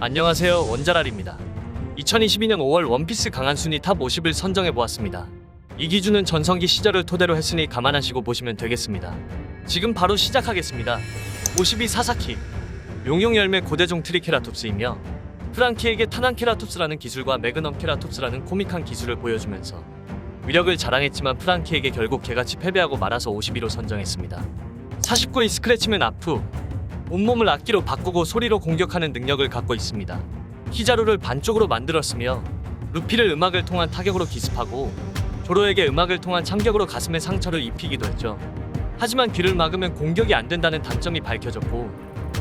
안녕하세요 원자랄입니다. 2022년 5월 원피스 강한 순위 탑 50을 선정해 보았습니다. 이 기준은 전성기 시절을 토대로 했으니 감안하시고 보시면 되겠습니다. 지금 바로 시작하겠습니다. 52 사사키 용용 열매 고대종 트리케라톱스이며 프랑키에게 타난케라톱스라는 기술과 매그넘 케라톱스라는 코믹한 기술을 보여주면서 위력을 자랑했지만 프랑키에게 결국 개같이 패배하고 말아서 52로 선정했습니다. 49위 스크래치맨 아프 온몸을 악기로 바꾸고 소리로 공격하는 능력을 갖고 있습니다. 히자루를 반쪽으로 만들었으며 루피를 음악을 통한 타격으로 기습하고 조로에게 음악을 통한 참격으로 가슴에 상처를 입히기도 했죠. 하지만 귀를 막으면 공격이 안 된다는 단점이 밝혀졌고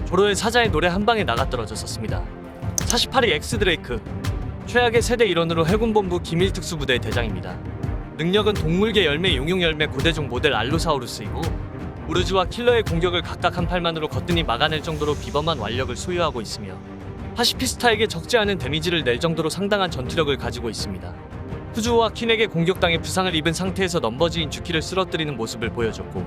조로의 사자의 노래 한 방에 나가 떨어졌었습니다. 48위 엑스 드레이크 최악의 세대 일원으로 해군본부 기밀특수부대 대장입니다. 능력은 동물계 열매 용용 열매 고대종 모델 알로사우루스이고 우르즈와 킬러의 공격을 각각 한 팔만으로 거뜬히 막아낼 정도로 비범한 완력을 소유하고 있으며 파시피스타에게 적지 않은 데미지를 낼 정도로 상당한 전투력을 가지고 있습니다. 후주오와 킨에게 공격당해 부상을 입은 상태에서 넘버지인 주키를 쓰러뜨리는 모습을 보여줬고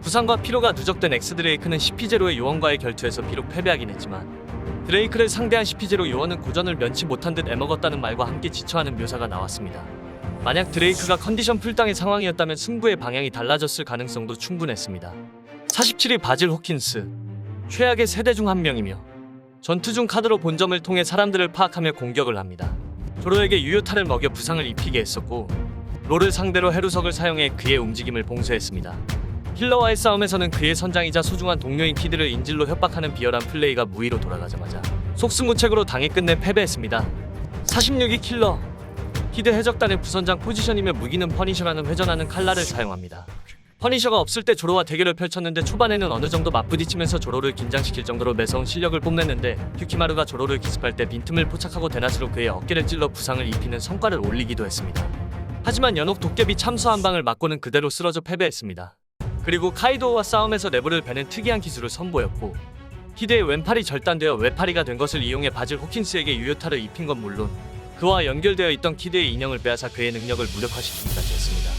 부상과 피로가 누적된 엑스 드레이크는 시피제로의 요원과의 결투에서 비록 패배하긴 했지만 드레이크를 상대한 시피제로 요원은 고전을 면치 못한 듯 애먹었다는 말과 함께 지쳐하는 묘사가 나왔습니다. 만약 드레이크가 컨디션 풀당의 상황이었다면 승부의 방향이 달라졌을 가능성도 충분했습니다. 47위 바질 호킨스 최악의 세대 중 한 명이며 전투 중 카드로 본점을 통해 사람들을 파악하며 공격을 합니다. 조로에게 유효타를 먹여 부상을 입히게 했었고 롤을 상대로 해루석을 사용해 그의 움직임을 봉쇄했습니다. 힐러와의 싸움에서는 그의 선장이자 소중한 동료인 키드를 인질로 협박하는 비열한 플레이가 무위로 돌아가자마자 속수무책으로 당해 끝내 패배했습니다. 46위 킬러 키드 해적단의 부선장 포지션이며 무기는 퍼니셔라는 회전하는 칼날을 사용합니다. 퍼니셔가 없을 때 조로와 대결을 펼쳤는데 초반에는 어느 정도 맞부딪히면서 조로를 긴장시킬 정도로 매서운 실력을 뽐냈는데 큐키마루가 조로를 기습할 때 빈틈을 포착하고 대낮으로 그의 어깨를 찔러 부상을 입히는 성과를 올리기도 했습니다. 하지만 연옥 도깨비 참수 한 방을 맞고는 그대로 쓰러져 패배했습니다. 그리고 카이도우와 싸움에서 내부를 베는 특이한 기술을 선보였고 히데의 왼팔이 절단되어 외팔이가 된 것을 이용해 바질 호킨스에게 유효타를 입힌 건 물론 그와 연결되어 있던 키드의 인형을 빼앗아 그의 능력을 무력화시키기까지 했습니다.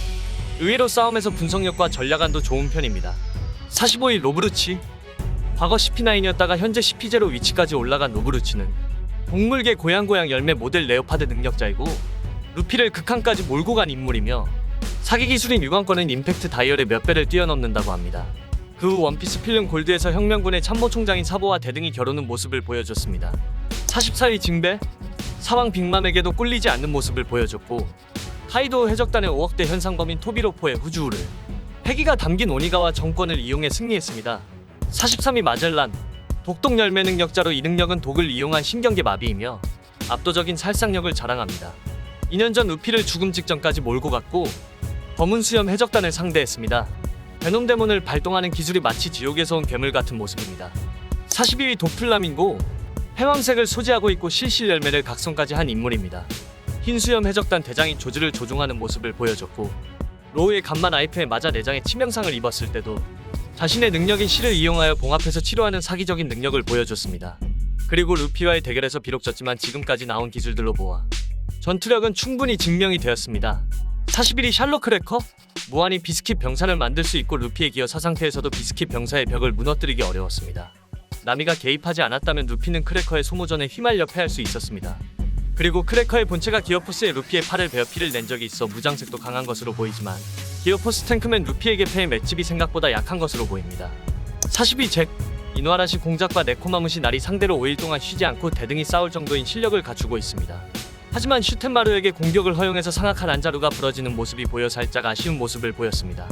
의외로 싸움에서 분석력과 전략안도 좋은 편입니다. 45위 로브루치 과거 CP9이었다가 현재 CP0 위치까지 올라간 로브루치는 동물계 고양고양 열매 모델 레오파드 능력자이고 루피를 극한까지 몰고 간 인물이며 사기 기술인 유광권은 임팩트 다이얼의 몇 배를 뛰어넘는다고 합니다. 그 후 원피스 필름 골드에서 혁명군의 참모총장인 사보와 대등이 겨루는 모습을 보여줬습니다. 44위 징배 사왕 빅맘에게도 꿀리지 않는 모습을 보여줬고 카이도 해적단의 5억대 현상범인 토비로포의 후주우를 패기가 담긴 오니가와 정권을 이용해 승리했습니다. 43위 마젤란 독독 열매 능력자로 이 능력은 독을 이용한 신경계 마비이며 압도적인 살상력을 자랑합니다. 2년 전 루피를 죽음 직전까지 몰고 갔고 검은 수염 해적단을 상대했습니다. 베놈 데몬을 발동하는 기술이 마치 지옥에서 온 괴물 같은 모습입니다. 42위 도플라밍고 해왕색을 소지하고 있고 실실 열매를 각성까지 한 인물입니다. 흰수염 해적단 대장이 조즈를 조종하는 모습을 보여줬고 로우의 간만 아이프에 맞아 내장에 치명상을 입었을 때도 자신의 능력인 실을 이용하여 봉합해서 치료하는 사기적인 능력을 보여줬습니다. 그리고 루피와의 대결에서 비록 졌지만 지금까지 나온 기술들로 보아 전투력은 충분히 증명이 되었습니다. 41위 샬롯 크래커 무한히 비스킷 병사를 만들 수 있고 루피에 기어 사상태에서도 비스킷 병사의 벽을 무너뜨리기 어려웠습니다. 나미가 개입하지 않았다면 루피는 크래커의 소모전에 휘말려 패할 수 있었습니다. 그리고 크래커의 본체가 기어포스의 루피의 팔을 베어 피를 낸 적이 있어 무장색도 강한 것으로 보이지만 기어포스 탱크맨 루피에게 패의 맷집이 생각보다 약한 것으로 보입니다. 42 잭, 이누아라시 공작과 네코마무시 날이 상대로 5일 동안 쉬지 않고 대등히 싸울 정도인 실력을 갖추고 있습니다. 하지만 슈텐마루에게 공격을 허용해서 상악한 안자루가 부러지는 모습이 보여 살짝 아쉬운 모습을 보였습니다.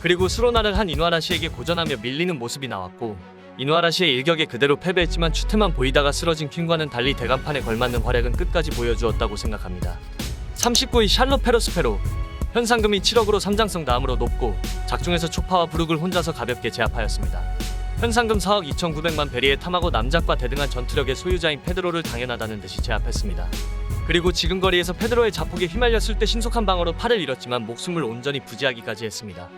그리고 수로나를 한 이누아라시에게 고전하며 밀리는 모습이 나왔고 이누아라시의 일격에 그대로 패배했지만 추태만 보이다가 쓰러진 퀸과는 달리 대간판에 걸맞는 활약은 끝까지 보여주었다고 생각합니다. 39위 샬롯 페로스페로 현상금이 7억으로 삼장성 다음으로 높고 작중에서 초파와 부룩을 혼자서 가볍게 제압하였습니다. 현상금 4억 2,900만 베리의 탐하고 남작과 대등한 전투력의 소유자인 페드로를 당연하다는 듯이 제압했습니다. 그리고 지금 거리에서 페드로의 자폭에 휘말렸을 때 신속한 방어로 팔을 잃었지만 목숨을 온전히 부지하기까지 했습니다.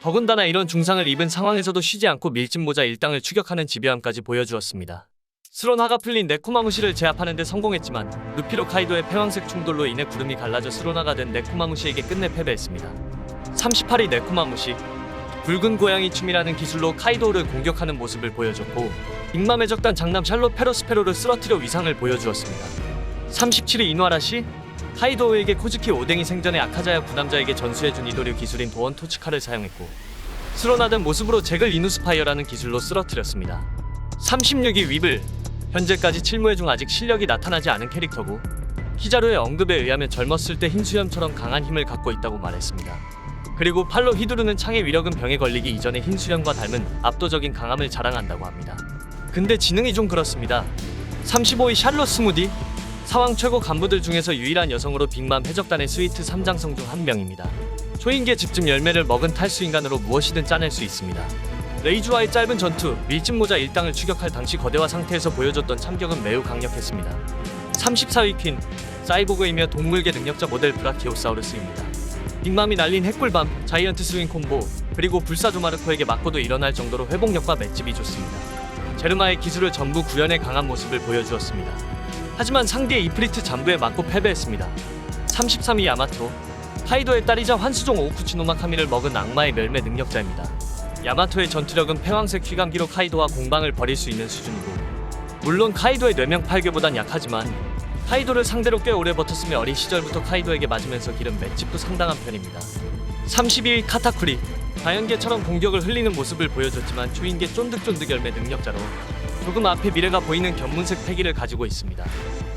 더군다나 이런 중상을 입은 상황에서도 쉬지 않고 밀짚 모자 일당을 추격하는 집요함까지 보여주었습니다. 스론 화가 풀린 네코마무시를 제압하는데 성공했지만 루피로 카이도의 패왕색 충돌로 인해 구름이 갈라져 스론화가 된 네코마무시에게 끝내 패배했습니다. 38위 네코마무시 붉은 고양이 춤이라는 기술로 카이도우를 공격하는 모습을 보여줬고 빅맘의 적단 장남 샬롯 페로스페로를 쓰러뜨려 위상을 보여주었습니다. 37위 이누아라시 카이도우에게 코즈키 오뎅이 생전에 아카자야 구남자에게 전수해준 이도류 기술인 도원 토츠카를 사용했고 쓸어나던 모습으로 잭을 이누스파이어라는 기술로 쓰러뜨렸습니다. 36위 위블 현재까지 칠무회 중 아직 실력이 나타나지 않은 캐릭터고 히자루의 언급에 의하면 젊었을 때 흰수염처럼 강한 힘을 갖고 있다고 말했습니다. 그리고 팔로 휘두르는 창의 위력은 병에 걸리기 이전에 흰수염과 닮은 압도적인 강함을 자랑한다고 합니다. 근데 지능이 좀 그렇습니다. 35위 샬롯 스무디 사왕 최고 간부들 중에서 유일한 여성으로 빅맘 해적단의 스위트 3장성 중 한 명입니다. 초인계 집중 열매를 먹은 탈수 인간으로 무엇이든 짜낼 수 있습니다. 레이주와의 짧은 전투, 밀짚 모자 일당을 추격할 당시 거대화 상태에서 보여줬던 참격은 매우 강력했습니다. 34위 퀸, 사이보그이며 동물계 능력자 모델 브라키오사우루스입니다. 빅맘이 날린 핵꿀밤, 자이언트 스윙 콤보, 그리고 불사조마르코에게 맞고도 일어날 정도로 회복력과 맷집이 좋습니다. 제르마의 기술을 전부 구현해 강한 모습을 보여주었습니다. 하지만 상대의 이프리트 잠부에 맞고 패배했습니다. 33위 야마토, 카이도의 딸이자 환수종 오쿠치노마 카미를 먹은 악마의 멸매 능력자입니다. 야마토의 전투력은 패왕색 휘감기로 카이도와 공방을 벌일 수 있는 수준이고 물론 카이도의 뇌명 8개보단 약하지만 카이도를 상대로 꽤 오래 버텼으며 어린 시절부터 카이도에게 맞으면서 기른 맷집도 상당한 편입니다. 32위 카타쿠리 다연계처럼 공격을 흘리는 모습을 보여줬지만 초인계 쫀득쫀득 열매 능력자로 조금 앞에 미래가 보이는 견문색 패기를 가지고 있습니다.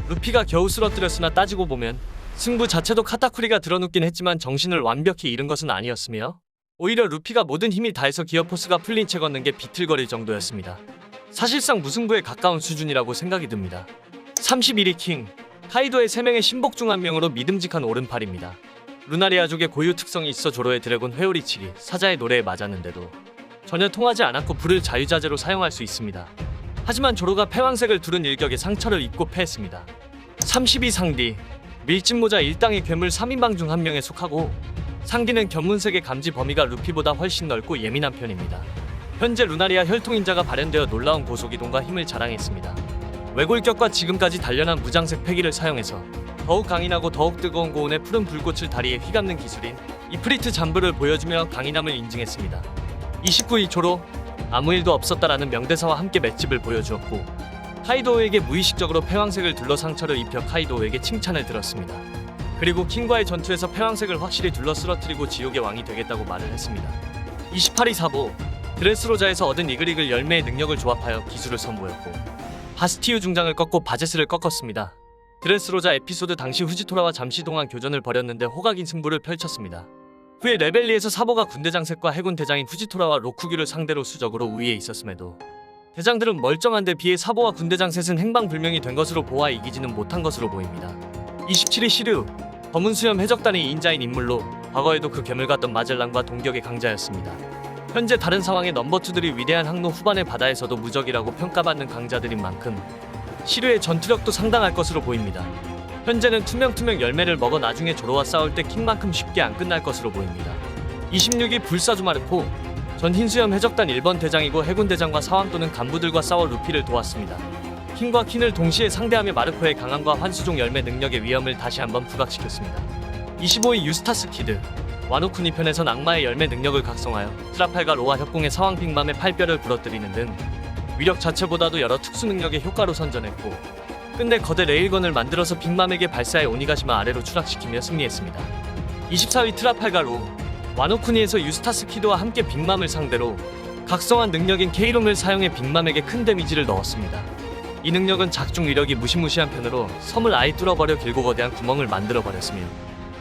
루피가 겨우 쓰러뜨렸으나 따지고 보면 승부 자체도 카타쿠리가 드러눕긴 했지만 정신을 완벽히 잃은 것은 아니었으며 오히려 루피가 모든 힘이 다해서 기어 포스가 풀린 채 걷는 게 비틀거릴 정도였습니다. 사실상 무승부에 가까운 수준이라고 생각이 듭니다. 31위 킹 카이도의 3명의 신복 중 한 명으로 믿음직한 오른팔입니다. 루나리아족의 고유 특성이 있어 조로의 드래곤 회오리치기 사자의 노래에 맞았는데도 전혀 통하지 않았고 불을 자유자재로 사용할 수 있습니다. 하지만 조로가 패왕색을 두른 일격에 상처를 입고 패했습니다. 32 상디 밀짚 모자 일당의 괴물 3인방 중 한 명에 속하고 상디는 견문색의 감지 범위가 루피보다 훨씬 넓고 예민한 편입니다. 현재 루나리아 혈통인자가 발현되어 놀라운 고속이동과 힘을 자랑했습니다. 외골격과 지금까지 단련한 무장색 패기를 사용해서 더욱 강인하고 더욱 뜨거운 고온의 푸른 불꽃을 다리에 휘감는 기술인 이프리트 잠부를 보여주며 강인함을 인증했습니다. 29위 조로 아무 일도 없었다라는 명대사와 함께 맷집을 보여주었고 카이도우에게 무의식적으로 패왕색을 둘러 상처를 입혀 카이도우에게 칭찬을 들었습니다. 그리고 킹과의 전투에서 패왕색을 확실히 둘러 쓰러뜨리고 지옥의 왕이 되겠다고 말을 했습니다. 28위 사보 드레스로자에서 얻은 이글이글 열매의 능력을 조합하여 기술을 선보였고 바스티유 중장을 꺾고 바제스를 꺾었습니다. 드레스로자 에피소드 당시 후지토라와 잠시 동안 교전을 벌였는데 호각인 승부를 펼쳤습니다. 후에 레벨리에서 사보가 군대 장색과 해군 대장인 후지토라와 로쿠규를 상대로 수적으로 우위에 있었음에도 대장들은 멀쩡한 데 비해 사보와 군대 장셋은 행방불명이 된 것으로 보아 이기지는 못한 것으로 보입니다. 27위 시류 검은 수염 해적단의 인자인 인물로 과거에도 그 괴물 같던 마젤란과 동격의 강자였습니다. 현재 다른 상황의 넘버2들이 위대한 항로 후반의 바다에서도 무적이라고 평가받는 강자들인 만큼 시류의 전투력도 상당할 것으로 보입니다. 현재는 투명투명 열매를 먹어 나중에 조로와 싸울 때 킹만큼 쉽게 안 끝날 것으로 보입니다. 26위 불사조마르코 전 흰수염 해적단 1번 대장이고 해군 대장과 사왕 또는 간부들과 싸워 루피를 도왔습니다. 킹과 킨을 동시에 상대하며 마르코의 강함과 환수종 열매 능력의 위험을 다시 한번 부각시켰습니다. 25위 유스타스 키드 와노쿠니 편에선 악마의 열매 능력을 각성하여 트라팔과 로아 협공의 사왕 빅맘의 팔뼈를 부러뜨리는 등 위력 자체보다도 여러 특수 능력의 효과로 선전했고 끝내 거대 레일건을 만들어서 빅맘에게 발사해 오니가시마 아래로 추락시키며 승리했습니다. 24위 트라팔과 로 와노쿠니에서 유스타스 키드와 함께 빅맘을 상대로 각성한 능력인 케이롱을 사용해 빅맘에게 큰 데미지를 넣었습니다. 이 능력은 작중 위력이 무시무시한 편으로 섬을 아예 뚫어버려 길고 거대한 구멍을 만들어버렸으며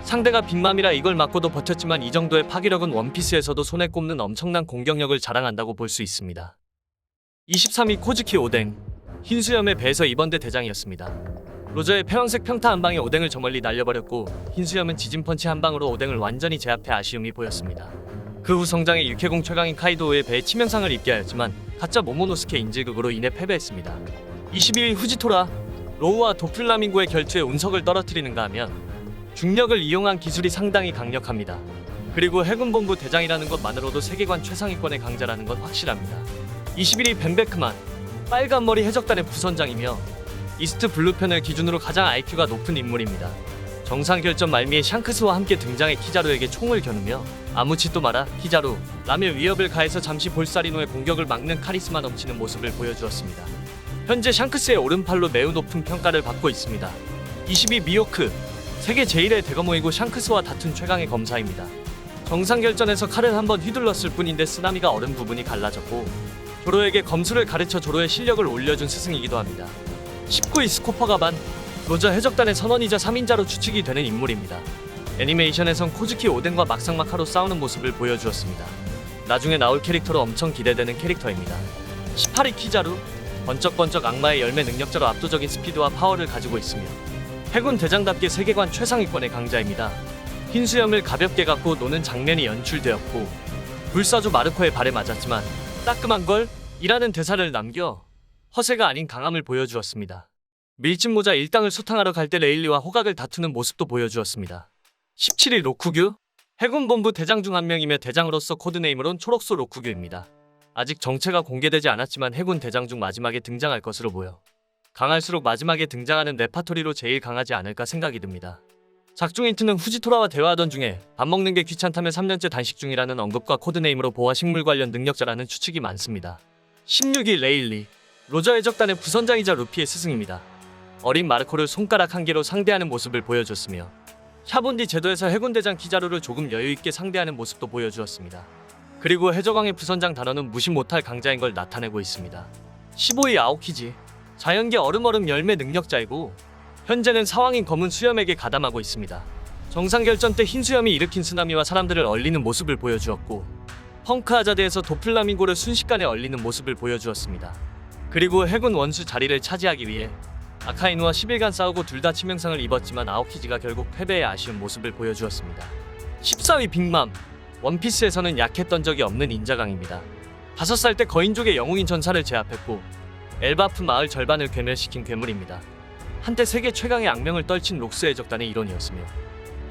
상대가 빅맘이라 이걸 맞고도 버텼지만 이 정도의 파괴력은 원피스에서도 손에 꼽는 엄청난 공격력을 자랑한다고 볼 수 있습니다. 23위 코즈키 오뎅 흰수염의 배에서 이번 대 대장이었습니다. 로저의 패왕색 평타 한 방에 오뎅을 저 멀리 날려버렸고 흰수염은 지진 펀치 한 방으로 오뎅을 완전히 제압해 아쉬움이 보였습니다. 그 후 성장의 육해공 최강인 카이도우의 배에 치명상을 입게 하였지만 가짜 모모노스케 인질극으로 인해 패배했습니다. 22위 후지토라 로우와 도플라밍고의 결투에 운석을 떨어뜨리는가 하면 중력을 이용한 기술이 상당히 강력합니다. 그리고 해군본부 대장이라는 것만으로도 세계관 최상위권의 강자라는 건 확실합니다. 21위 벤베크만 빨간 머리 해적단의 부선장이며 이스트 블루 편을 기준으로 가장 IQ가 높은 인물입니다. 정상 결전 말미에 샹크스와 함께 등장해 키자루에게 총을 겨누며 아무 짓도 마라 키자루 라며 위협을 가해서 잠시 볼사리노의 공격을 막는 카리스마 넘치는 모습을 보여주었습니다. 현재 샹크스의 오른팔로 매우 높은 평가를 받고 있습니다. 22 미호크 세계 제1의 대거모이고 샹크스와 다툰 최강의 검사입니다. 정상 결전에서 칼을 한번 휘둘렀을 뿐인데 쓰나미가 얼은 부분이 갈라졌고 조로에게 검수를 가르쳐 조로의 실력을 올려준 스승이기도 합니다. 19위 스코퍼가 반 로저 해적단의 선원이자 3인자로 추측이 되는 인물입니다. 애니메이션에선 코즈키 오덴과 막상막하로 싸우는 모습을 보여주었습니다. 나중에 나올 캐릭터로 엄청 기대되는 캐릭터입니다. 18위 키자루 번쩍번쩍 악마의 열매 능력자로 압도적인 스피드와 파워를 가지고 있으며 해군 대장답게 세계관 최상위권의 강자입니다. 흰 수염을 가볍게 갖고 노는 장면이 연출되었고 불사조 마르코의 발에 맞았지만 따끔한 걸 이라는 대사를 남겨 허세가 아닌 강함을 보여주었습니다. 밀짚 모자 일당을 소탕하러 갈 때 레일리와 호각을 다투는 모습도 보여주었습니다. 17일 로쿠규 해군본부 대장 중 한 명이며 대장으로서 코드네임으론 초록소 로쿠규입니다. 아직 정체가 공개되지 않았지만 해군 대장 중 마지막에 등장할 것으로 보여 강할수록 마지막에 등장하는 레파토리로 제일 강하지 않을까 생각이 듭니다. 작중 인트는 후지토라와 대화하던 중에 밥 먹는 게 귀찮다며 3년째 단식 중이라는 언급과 코드네임으로 보아 식물 관련 능력자라는 추측이 많습니다. 16위 레일리 로저 해적단의 부선장이자 루피의 스승입니다. 어린 마르코를 손가락 한 개로 상대하는 모습을 보여줬으며 샤본디 제도에서 해군대장 키자루를 조금 여유있게 상대하는 모습도 보여주었습니다. 그리고 해적왕의 부선장 단어는 무시 못할 강자인 걸 나타내고 있습니다. 15위 아오키지 자연계 얼음얼음 열매 능력자이고 현재는 사왕인 검은 수염에게 가담하고 있습니다. 정상 결전 때 흰 수염이 일으킨 쓰나미와 사람들을 얼리는 모습을 보여주었고 펑크 아자드에서 도플라밍고를 순식간에 얼리는 모습을 보여주었습니다. 그리고 해군 원수 자리를 차지하기 위해 아카이누와 10일간 싸우고 둘 다 치명상을 입었지만 아오키지가 결국 패배의 아쉬운 모습을 보여주었습니다. 14위 빅맘 원피스에서는 약했던 적이 없는 인자강입니다. 5살 때 거인족의 영웅인 전사를 제압했고 엘바프 마을 절반을 괴멸시킨 괴물입니다. 한때 세계 최강의 악명을 떨친 록스 해적단의 일원이었으며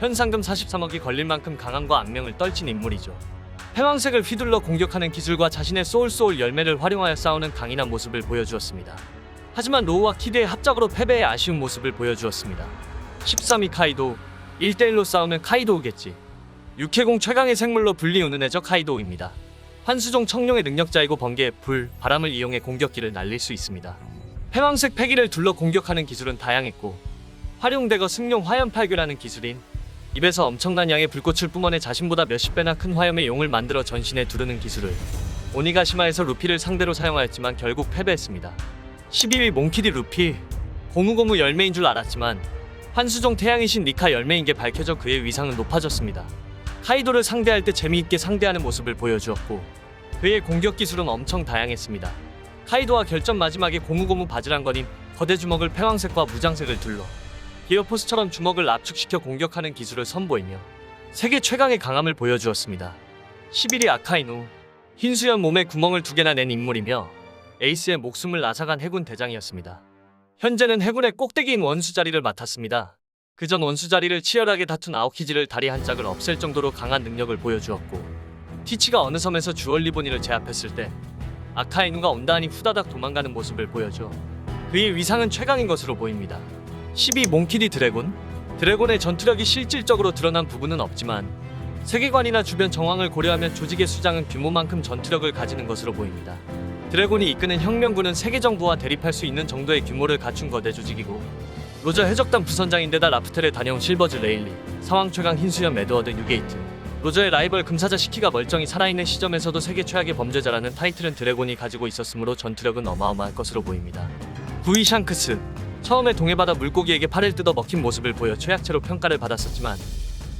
현상금 43억이 걸릴 만큼 강함과 악명을 떨친 인물이죠. 패왕색을 휘둘러 공격하는 기술과 자신의 소울소울 열매를 활용하여 싸우는 강인한 모습을 보여주었습니다. 하지만 로우와 키드의 합작으로 패배의 아쉬운 모습을 보여주었습니다. 13위 카이도 1대1로 싸우면 카이도우겠지. 육해공 최강의 생물로 불리우는 해적 카이도우입니다. 환수종 청룡의 능력자이고 번개, 불, 바람을 이용해 공격기를 날릴 수 있습니다. 패왕색 패기를 둘러 공격하는 기술은 다양했고 활용대거 승용 화염팔규라는 기술인 입에서 엄청난 양의 불꽃을 뿜어내 자신보다 몇십 배나 큰 화염의 용을 만들어 전신에 두르는 기술을 오니가시마에서 루피를 상대로 사용하였지만 결국 패배했습니다. 12위 몽키디 루피 고무고무 열매인 줄 알았지만 환수종 태양이신 니카 열매인 게 밝혀져 그의 위상은 높아졌습니다. 카이도를 상대할 때 재미있게 상대하는 모습을 보여주었고 그의 공격 기술은 엄청 다양했습니다. 카이도와 결전 마지막에 고무고무 바지란거님 거대 주먹을 패왕색과 무장색을 둘러 기어포스처럼 주먹을 압축시켜 공격하는 기술을 선보이며 세계 최강의 강함을 보여주었습니다. 11위 아카이누 흰수염 몸에 구멍을 두 개나 낸 인물이며 에이스의 목숨을 앗아간 해군 대장이었습니다. 현재는 해군의 꼭대기인 원수 자리를 맡았습니다. 그 전 원수 자리를 치열하게 다툰 아오키지를 다리 한 짝을 없앨 정도로 강한 능력을 보여주었고 티치가 어느 섬에서 주얼리보니를 제압했을 때 아카이누가 온다하니 후다닥 도망가는 모습을 보여줘 그의 위상은 최강인 것으로 보입니다. 12 몽키디 드래곤 드래곤의 전투력이 실질적으로 드러난 부분은 없지만 세계관이나 주변 정황을 고려하면 조직의 수장은 규모만큼 전투력을 가지는 것으로 보입니다. 드래곤이 이끄는 혁명군은 세계 정부와 대립할 수 있는 정도의 규모를 갖춘 거대 조직이고 로저 해적단 부선장인데다 라프텔에 다녀온 실버즈 레일리, 상황 최강 흰수염 에드워드 뉴게이트, 로저의 라이벌 금사자 시키가 멀쩡히 살아있는 시점에서도 세계 최악의 범죄자라는 타이틀은 드래곤이 가지고 있었으므로 전투력은 어마어마할 것으로 보입니다. 구이 샹크스 처음에 동해바다 물고기에게 팔을 뜯어 먹힌 모습을 보여 최약체로 평가를 받았었지만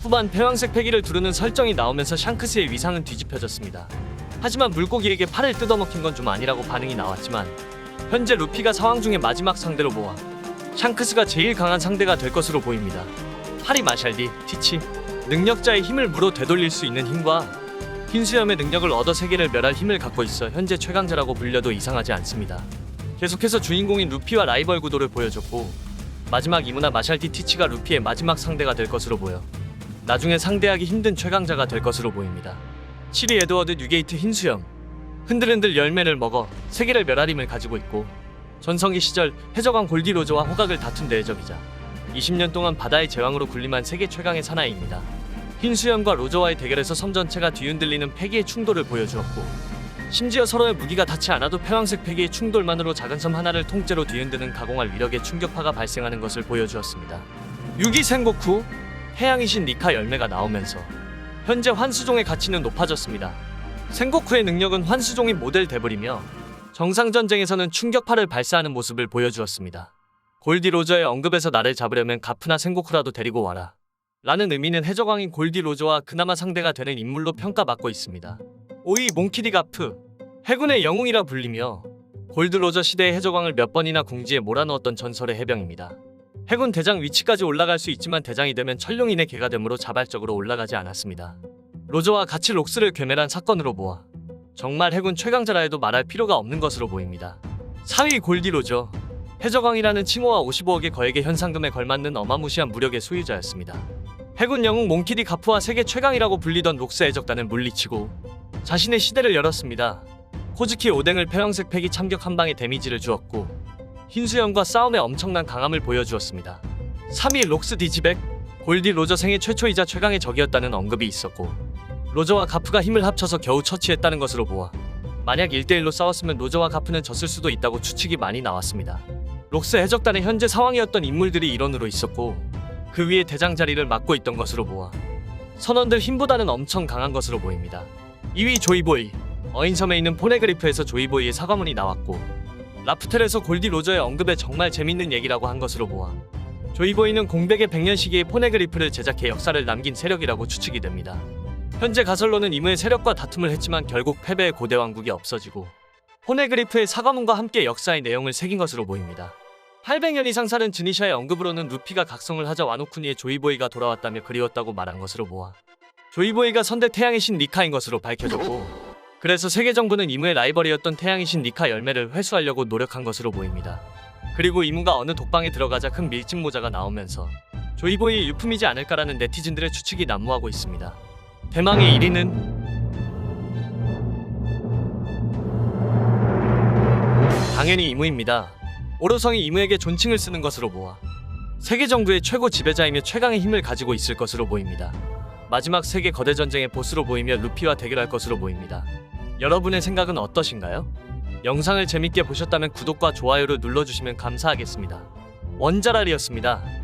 후반 패왕색 패기를 두르는 설정이 나오면서 샹크스의 위상은 뒤집혀졌습니다. 하지만 물고기에게 팔을 뜯어먹힌 건 좀 아니라고 반응이 나왔지만 현재 루피가 상황 중에 마지막 상대로 모아 샹크스가 제일 강한 상대가 될 것으로 보입니다. 하리 마샬디, 티치 능력자의 힘을 물어 되돌릴 수 있는 힘과 흰수염의 능력을 얻어 세계를 멸할 힘을 갖고 있어 현재 최강자라고 불려도 이상하지 않습니다. 계속해서 주인공인 루피와 라이벌 구도를 보여줬고 마지막 이무나 마샬디 티치가 루피의 마지막 상대가 될 것으로 보여 나중에 상대하기 힘든 최강자가 될 것으로 보입니다. 7위 에드워드 뉴게이트 흰수염 흔들흔들 열매를 먹어 세계를 멸할 힘을 가지고 있고 전성기 시절 해적왕 골디로저와 호각을 다툰 대적이자 20년 동안 바다의 제왕으로 군림한 세계 최강의 사나이입니다. 흰수염과 로저와의 대결에서 섬 전체가 뒤흔들리는 패기의 충돌을 보여주었고 심지어 서로의 무기가 닿지 않아도 패왕색 패기의 충돌만으로 작은 섬 하나를 통째로 뒤흔드는 가공할 위력의 충격파가 발생하는 것을 보여주었습니다. 6위 생고쿠 해양의 신 니카 열매가 나오면서 현재 환수종의 가치는 높아졌습니다. 생고쿠의 능력은 환수종인 모델 데블이며 정상 전쟁에서는 충격파를 발사하는 모습을 보여주었습니다. 골디 로저의 언급에서 나를 잡으려면 가프나 생고쿠라도 데리고 와라. 라는 의미는 해적왕인 골디 로저와 그나마 상대가 되는 인물로 평가받고 있습니다. 5위 몽키디 가프 해군의 영웅이라 불리며 골드 로저 시대의 해적왕을 몇 번이나 궁지에 몰아넣었던 전설의 해병입니다. 해군 대장 위치까지 올라갈 수 있지만 대장이 되면 천룡인의 개가 되므로 자발적으로 올라가지 않았습니다. 로저와 같이 록스를 괴멸한 사건으로 보아 정말 해군 최강자라 해도 말할 필요가 없는 것으로 보입니다. 4위 골디 로저 해적왕이라는 칭호와 55억의 거액의 현상금에 걸맞는 어마무시한 무력의 소유자였습니다. 해군 영웅 몽키디 가프와 세계 최강이라고 불리던 록스 해적단을 물리치고 자신의 시대를 열었습니다. 코즈키 오뎅을 폐왕색 팩이 참격 한 방에 데미지를 주었고 흰수염과 싸움에 엄청난 강함을 보여주었습니다. 3위 록스 디지백 골디 로저 생애 최초이자 최강의 적이었다는 언급이 있었고 로저와 가프가 힘을 합쳐서 겨우 처치했다는 것으로 보아 만약 1대1로 싸웠으면 로저와 가프는 졌을 수도 있다고 추측이 많이 나왔습니다. 록스 해적단의 현재 상황이었던 인물들이 일원으로 있었고 그 위에 대장 자리를 맡고 있던 것으로 보아 선원들 힘보다는 엄청 강한 것으로 보입니다. 2위 조이보이 어인섬에 있는 포네그리프에서 조이보이의 사과문이 나왔고 라프텔에서 골디 로저의 언급에 정말 재밌는 얘기라고 한 것으로 보아 조이보이는 공백의 100년 시기에 포네그리프를 제작해 역사를 남긴 세력이라고 추측이 됩니다. 현재 가설로는 이무의 세력과 다툼을 했지만 결국 패배의 고대 왕국이 없어지고 포네그리프의 사과문과 함께 역사의 내용을 새긴 것으로 보입니다. 800년 이상 사는 드니샤의 언급으로는 루피가 각성을 하자 와노쿠니의 조이보이가 돌아왔다며 그리웠다고 말한 것으로 보아 조이보이가 선대 태양의 신 니카인 것으로 밝혀졌고 그래서 세계 정부는 이무의 라이벌이었던 태양의 신 니카 열매를 회수하려고 노력한 것으로 보입니다. 그리고 이무가 어느 독방에 들어가자 큰 밀짚 모자가 나오면서 조이보이의 유품이지 않을까라는 네티즌들의 추측이 난무하고 있습니다. 대망의 1위는 당연히 이무입니다. 오로성이 이무에게 존칭을 쓰는 것으로 보아 세계 정부의 최고 지배자이며 최강의 힘을 가지고 있을 것으로 보입니다. 마지막 세계 거대 전쟁의 보스로 보이며 루피와 대결할 것으로 보입니다. 여러분의 생각은 어떠신가요? 영상을 재밌게 보셨다면 구독과 좋아요를 눌러주시면 감사하겠습니다. 원자랄이었습니다.